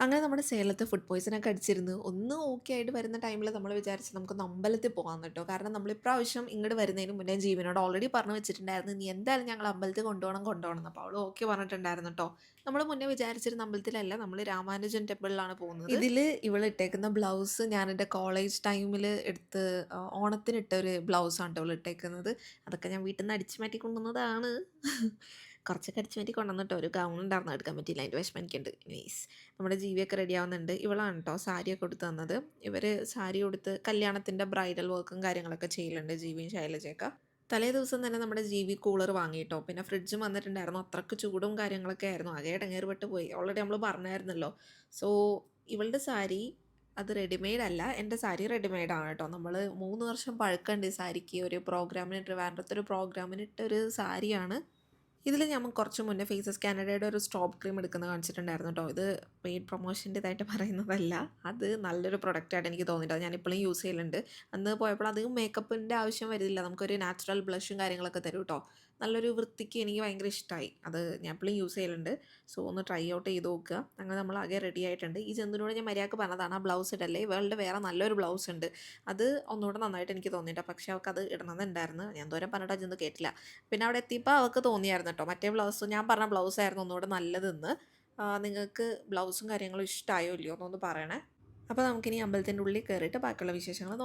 അങ്ങനെ നമ്മുടെ സേലത്ത് ഫുഡ് പോയ്സനൊക്കെ അടിച്ചിരുന്നു. ഒന്ന് ഓക്കെ ആയിട്ട് വരുന്ന ടൈമിൽ നമ്മൾ വിചാരിച്ചു നമുക്കൊന്ന് അമ്പലത്തിൽ പോകാൻ കേട്ടോ കാരണം നമ്മൾ ഇപ്രാവശ്യം ഇങ്ങോട്ട് വരുന്നതിന് മുന്നേ ജീവനോട് ഓൾറെഡി പറഞ്ഞു വെച്ചിട്ടുണ്ടായിരുന്നു. "നീ എന്തായാലും ഞങ്ങൾ അമ്പലത്തിൽ കൊണ്ടുപോകണം കൊണ്ടുപോകണം. അപ്പോൾ അവൾ ഓക്കെ പറഞ്ഞിട്ടുണ്ടായിരുന്നു കേട്ടോ നമ്മൾ മുന്നേ വിചാരിച്ചിരുന്ന അമ്പലത്തിലല്ല, നമ്മൾ രാമാനുജൻ ടെമ്പിളിലാണ് പോകുന്നത്. ഇതിൽ ഇവൾ ഇട്ടേക്കുന്ന ബ്ലൗസ് ഞാൻ എന്റെ കോളേജ് ടൈമിൽ എടുത്ത് ഓണത്തിനിട്ട ഒരു ബ്ലൗസാണ് കേട്ടോ ഇവൾ ഇട്ടേക്കുന്നത്. അതൊക്കെ ഞാൻ വീട്ടിൽ നിന്ന് അടിച്ച് മാറ്റി കൊണ്ടുവന്നതാണ്. കുറച്ചൊക്കെ കടിച്ചു മാറ്റി കൊണ്ടുവന്നിട്ടോ ഒരു ഗൗൺ ഉണ്ടായിരുന്നു എടുക്കാൻ പറ്റിയില്ല. അതിന്റെ വിഷമം എനിക്കുണ്ട്. എനിവേയ്സ് നമ്മുടെ ജീവിയൊക്കെ റെഡി ആവുന്നുണ്ട്. ഇവളാണ് കേട്ടോ സാരിയൊക്കെ കൊടുത്ത് തന്നത്. ഇവർ സാരി കൊടുത്ത് കല്യാണത്തിന്റെ ബ്രൈഡൽ വർക്കും കാര്യങ്ങളൊക്കെ ചെയ്യലുണ്ട് ജീവിയും ശൈലജയൊക്കെ. തലേ ദിവസം തന്നെ നമ്മുടെ ജീവി കൂളർ വാങ്ങിയിട്ടോ പിന്നെ ഫ്രിഡ്ജും വന്നിട്ടുണ്ടായിരുന്നു. അത്രയ്ക്ക് ചൂടും കാര്യങ്ങളൊക്കെ ആയിരുന്നു. ആകെ എടങ്ങേറ് പെട്ട് പോയി. ഓൾറെഡി നമ്മൾ പറഞ്ഞായിരുന്നല്ലോ. സോ ഇവളുടെ സാരി അത് റെഡിമെയ്ഡ് അല്ല. എന്റെ സാരി റെഡിമെയ്ഡ് ആണ് കേട്ടോ നമ്മൾ മൂന്ന് വർഷം പഴക്കമുണ്ട് ഈ സാരിക്ക്. ഒരു പ്രോഗ്രാമിന് ട്രിവാൻഡ്രത്ത് ഒരു പ്രോഗ്രാമിന് ഒരു സാരിയാണ്. ഇതിൽ ഞാൻ കുറച്ച് മുന്നേ ഫേസസ് കാനഡയുടെ ഒരു സ്റ്റോപ്പ് ക്രീം എടുക്കുന്ന കാണിച്ചിട്ടുണ്ടായിരുന്നു കേട്ടോ ഇത് പെയ്ഡ് പ്രൊമോഷന്റേതായിട്ട് പറയുന്നതല്ല. അത് നല്ലൊരു പ്രൊഡക്റ്റായിട്ട് എനിക്ക് തോന്നിയിട്ട് ഞാൻ ഇപ്പോഴും യൂസ് ചെയ്യലുണ്ട്. അന്ന് പോയപ്പോൾ അധികം മേക്കപ്പിന്റെ ആവശ്യം വരുന്നില്ല നമുക്കൊരു നാച്ചുറൽ ബ്ലഷും കാര്യങ്ങളൊക്കെ തരും കേട്ടോ നല്ലൊരു വൃത്തിക്ക് എനിക്ക് ഭയങ്കര ഇഷ്ടമായി അത് ഞാൻ എപ്പോഴും യൂസ് ചെയ്യലുണ്ട്. സോ ഒന്ന് ട്രൈ ഔട്ട് ചെയ്ത് നോക്കുക. അങ്ങനെ നമ്മൾ ആകെ റെഡി ആയിട്ടുണ്ട്. ഈ ജന്തുവിനോട് ഞാൻ മര്യാദയ്ക്ക് പറഞ്ഞതാണ് ആ ബ്ലൗസ് ഇടല്ലേ. ഇവളുടെ വേറെ നല്ലൊരു ബ്ലൗസ് ഉണ്ട്. അത് ഒന്നുകൂടെ നന്നായിട്ട് എനിക്ക് തോന്നിയിട്ടോ പക്ഷേ അവൾക്ക് അത് ഇടണമെന്നുണ്ടായിരുന്നു. ഞാൻ ദൂരം പറഞ്ഞിട്ട് ജന്തു കേട്ടില്ല. പിന്നെ അവിടെ എത്തിയപ്പോൾ അവൾക്ക് തോന്നിയായിരുന്നു ട്ടോ. മറ്റേ ബ്ലൗസ് ഞാൻ പറഞ്ഞ ബ്ലൗസ് ആയിരുന്നു ഒന്നുകൂടെ നല്ലതെന്ന്. നിങ്ങൾക്ക് ബ്ലൗസും കാര്യങ്ങളും ഇഷ്ടമായോ ഇല്ലയോ എന്നൊന്ന് പറയണേ. അപ്പോൾ നമുക്കിനി അമ്പലത്തിന്റെ ഉള്ളിൽ കയറിയിട്ട് ബാക്കിയുള്ള വിശേഷങ്ങൾ.